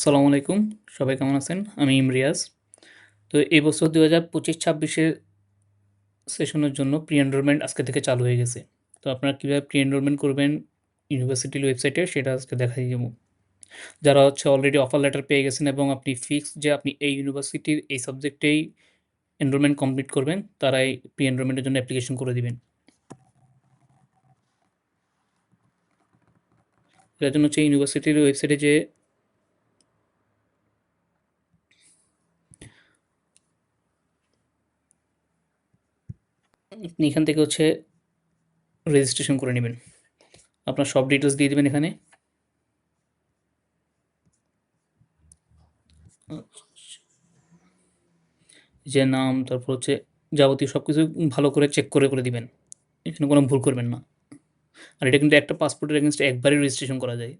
আসসালামু আলাইকুম, সবাই কেমন আছেন? আমি ইমরিয়াজ। তো এই বছর দু হাজার পঁচিশ ছাব্বিশের সেশনের জন্য প্রি এনরোলমেন্ট আজকে থেকে চালু হয়ে গেছে। তো আপনারা কীভাবে প্রি এনরোলমেন্ট করবেন ইউনিভার্সিটির ওয়েবসাইটে সেটা আজকে দেখাই দেবো। যারা হচ্ছে অলরেডি অফার লেটার পেয়ে গেছেন এবং আপনি ফিক্স যে আপনি এই ইউনিভার্সিটির এই সাবজেক্টেই এনরোলমেন্ট কমপ্লিট করবেন, তারাই প্রি এনরোলমেন্টের জন্য অ্যাপ্লিকেশন করে দিবেন। এটার জন্য হচ্ছে ইউনিভার্সিটির ওয়েবসাইটে যে আপনি এখান থেকে হচ্ছে রেজিস্ট্রেশন করে নেবেন। আপনার সব ডিটেলস দিয়ে দেবেন এখানে। যে নাম, তারপর হচ্ছে যাবতীয় সব কিছু ভালো করে চেক করে করে দিবেন। এখানে কোনো ভুল করবেন না। আর এটা কিন্তু একটা পাসপোর্টের এগেনস্টে একবারই রেজিস্ট্রেশন করা যায়।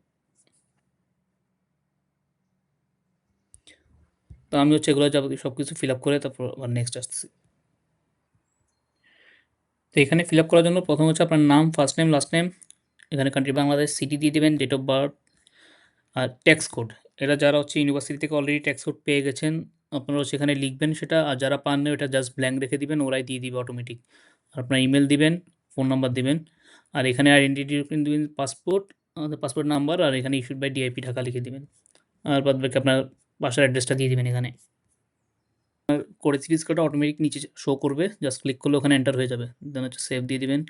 তো আমি হচ্ছে এগুলো যাবতীয় সব কিছু ফিল আপ করে তারপর আবার নেক্সট আসতেছি। তো এখানে ফিল করার জন্য প্রথম হচ্ছে আপনার নাম ফার্স্ট নেম লাস্ট নেম এখানে কান্ট্রি বাংলাদেশ সিটি দিয়ে দেবেন ডেট অফ বার্থ আর ট্যাক্স কোড এটা যারা হচ্ছে ইউনিভার্সিটি থেকে অলরেডি ট্যাক্স কোড পেয়ে গেছেন, আপনারা সেখানে লিখবেন সেটা আর যারা পান না ওটা জাস্ট ব্ল্যাঙ্ক রেখে দিবেন, ওরাই দিয়ে দিবে অটোমেটিক আর আপনার ইমেল দিবেন ফোন নাম্বার দিবেন। আর এখানে আইডেন্টিটি দিবেন পাসপোর্ট পাসপোর্ট নাম্বার আর এখানে ইস্যুড বাই ডিআইপি ঢাকা লিখে দিবেন। আর বাদ বাকি আপনার বাসার অ্যাড্রেসটা দিয়ে দিবেন এখানে। করে সিরিজ অটোমেটিক নিচে শো করবে? জাস্ট ক্লিক করলে ওখানে এন্টার হয়ে যাবে। দেন হচ্ছে সেভ দিয়ে দিবেন।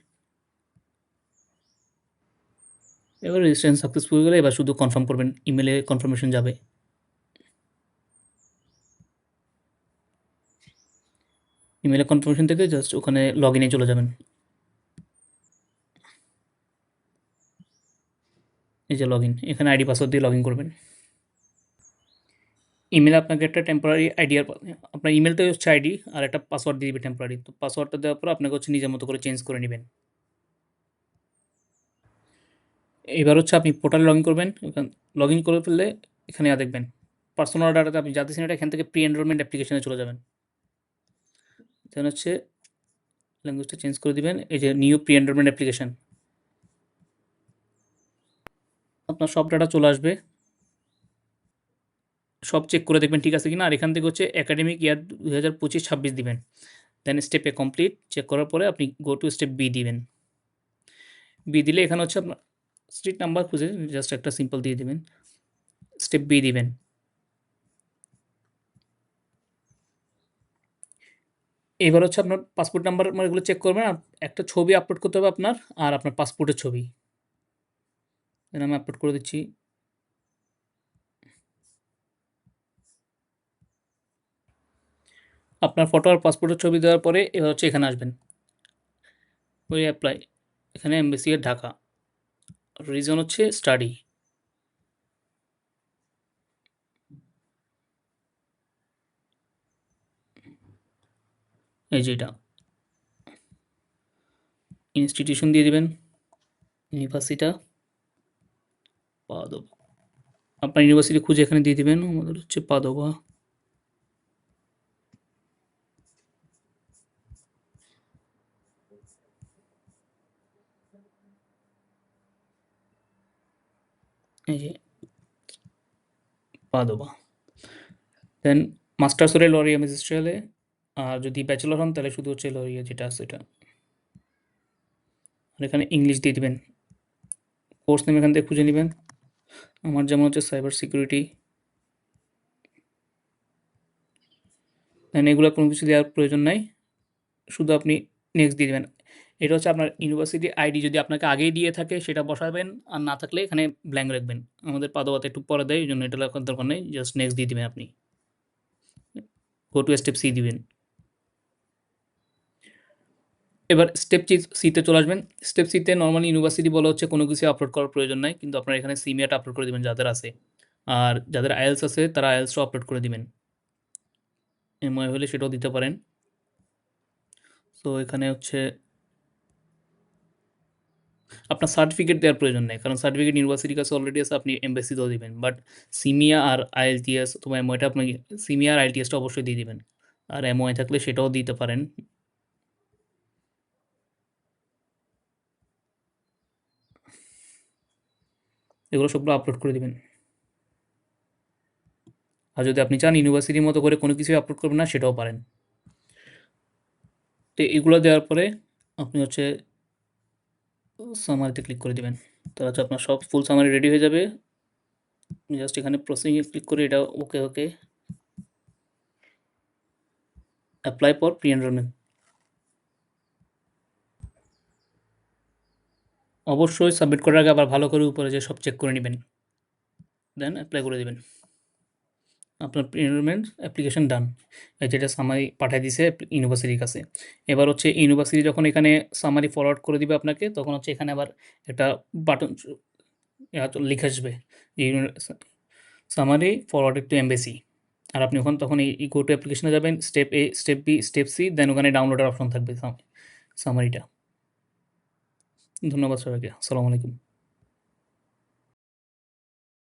এবার রেজিস্ট্রেশন সাকসেসফুল হয়ে গেলে এবার শুধু কনফার্ম করবেন ইমেলে কনফার্মেশন যাবে। ইমেলে কনফার্মেশন থেকে জাস্ট ওখানে লগ ইনে চলে যাবেন। এই যে লগ ইন এখানে আইডি পাসওয়ার্ড দিয়ে লগ ইন করবেন। ইমেলে আপনাকে একটা টেম্পোরারি আইডিয়ার আপনার ইমেলটাই হচ্ছে আইডি আর একটা পাসওয়ার্ড দিয়ে দিবে টেম্পোরারি তো পাসওয়ার্ডটা দেওয়ার পর আপনাকে হচ্ছে নিজের মতো করে চেঞ্জ করে নেবেন। এবার হচ্ছে আপনি পোর্টালে লগ ইন করবেন। লগ ইন করে ফেললে এখানে দেখবেন। পার্সোনাল ডাটাতে আপনি যাতেছেন এটা এখান থেকে প্রি এনরোলমেন্ট অ্যাপ্লিকেশনে চলে যাবেন। দেন হচ্ছে ল্যাঙ্গুয়েজটা চেঞ্জ করে দিবেন। এই যে নিউ প্রি এনরোলমেন্ট অ্যাপ্লিকেশন আপনার সব ডাটা চলে আসবে। সব চেক করে দেখবেন ঠিক আছে কি না আর এখান থেকে হচ্ছে একাডেমিক ইয়ার দু হাজার পঁচিশ ছাব্বিশ দিবেন দেন স্টেপে কমপ্লিট চেক করার পরে আপনি গো টু স্টেপ বি দিবেন। বি দিলে এখানে হচ্ছে আপনার স্ট্রিট নাম্বার খুঁজে জাস্ট একটা সিম্পল দিয়ে দিবেন। স্টেপ বি দিবেন। এবার হচ্ছে আপনার পাসপোর্ট নাম্বার মানে এগুলো চেক করবেন। আর একটা ছবি আপলোড করতে হবে আপনার, আর আপনার পাসপোর্টের ছবি। আমি আপলোড করে দিচ্ছি। আপনার ফটো আর পাসপোর্টের ছবি দেওয়ার পরে এবার হচ্ছে এখানে আসবেন। ওই অ্যাপ্লাই এখানে এমবিসি এর ঢাকা। রিজন হচ্ছে স্টাডি এই যে এটা। ইনস্টিটিউশন দিয়ে দিবেন ইউনিভার্সিটা পাদবা আপনার ইউনিভার্সিটি খুঁজে এখানে দিয়ে দিবেন, আমাদের হচ্ছে পাদবা পাদোবা দেন মাস্টার্স হলে লরিয়া ম্যাজিস্ট্রিয়ালে আর যদি ব্যাচেলর হন তাহলে শুধু হচ্ছে লরিয়া যেটা আছে এটা। আর এখানে ইংলিশ দিয়ে দিবেন। কোর্স নেম এখান থেকে খুঁজে নেবেন। আমার যেমন হচ্ছে সাইবার সিকিউরিটি দেন এগুলো কোনো কিছু দেওয়ার প্রয়োজন নাই। শুধু আপনি নেক্সট দিয়ে দেবেন। এটা হচ্ছে আপনার ইউনিভার্সিটি আইডি যদি আপনাকে আগেই দিয়ে থাকে সেটা বসাবেন আর না থাকলে এখানে ব্ল্যাঙ্ক রাখবেন। আমাদের পাদোয়াতে একটু পরে দেয়, এই জন্য এটা লেখার দরকার নেই জাস্ট নেক্সট দিয়ে দেবেন আপনি। গো টু স্টেপ সি দিবেন। এবার স্টেপ সিতে চলে আসবেন। স্টেপ সিতে নর্মালি ইউনিভার্সিটি বলা হচ্ছে কোনো কিছু আপলোড করার প্রয়োজন নাই, কিন্তু আপনার এখানে সিমিয়াটা আপলোড করে দেবেন যাদের আছে। আর যাদের আয়েলস আছে, তারা আয়েলসটাও আপলোড করে দিবেন। এমআই হলে সেটাও দিতে পারেন। সো এখানে হচ্ছে আপনার সার্টিফিকেট দেওয়ার প্রয়োজন নেই, কারণ সার্টিফিকেট ইউনিভার্সিটির কাছে অলরেডি আছে, আপনি এমবেসিতেও দিবেন বাট সিমিয়া আর আইএলটিএস অথবা এমওয়াইটা আপনি সিমিয়া আর আইএলটিএসটা অবশ্যই দিয়ে দিবেন, আর এমওয়াই থাকলে সেটাও দিতে পারেন। এগুলো সবগুলো আপলোড করে দিবেন। আর যদি আপনি চান ইউনিভার্সিটির মতো করে কোনো কিছুই আপলোড করবেন না, সেটাও পারেন। তো এগুলো দেওয়ার পরে আপনি হচ্ছে সামারিতে ক্লিক করে দেবেন। তাহলে হচ্ছে আপনার সব ফুল সামারি রেডি হয়ে যাবে। জাস্ট এখানে প্রসেসিংয়ে ক্লিক করে এটা okay okay apply for pre enrolment অবশ্যই সাবমিট করার আগে আবার ভালো করে উপরে যে সব চেক করে নেবেন। দেন অ্যাপ্লাই করে দেবেন। আপনার এনরোলমেন্ট অ্যাপ্লিকেশন ডান যেটা সামারি পাঠিয়ে দিছে ইউনিভার্সিটির কাছে। এবার হচ্ছে ইউনিভার্সিটি যখন এখানে সামারি ফরওয়ার্ড করে দিবে আপনাকে, তখন হচ্ছে এখানে আবার একটা বাটন লিখে আসবে সামারি ফরওয়ার্ডেড টু এমবেসি আর আপনি ওখানে তখন এই গো টু অ্যাপ্লিকেশনে যাবেন step A step B step C দেন ওখানে ডাউনলোডের অপশন থাকবে সামারিটা ধন্যবাদ সবাইকে, আসসালামু আলাইকুম।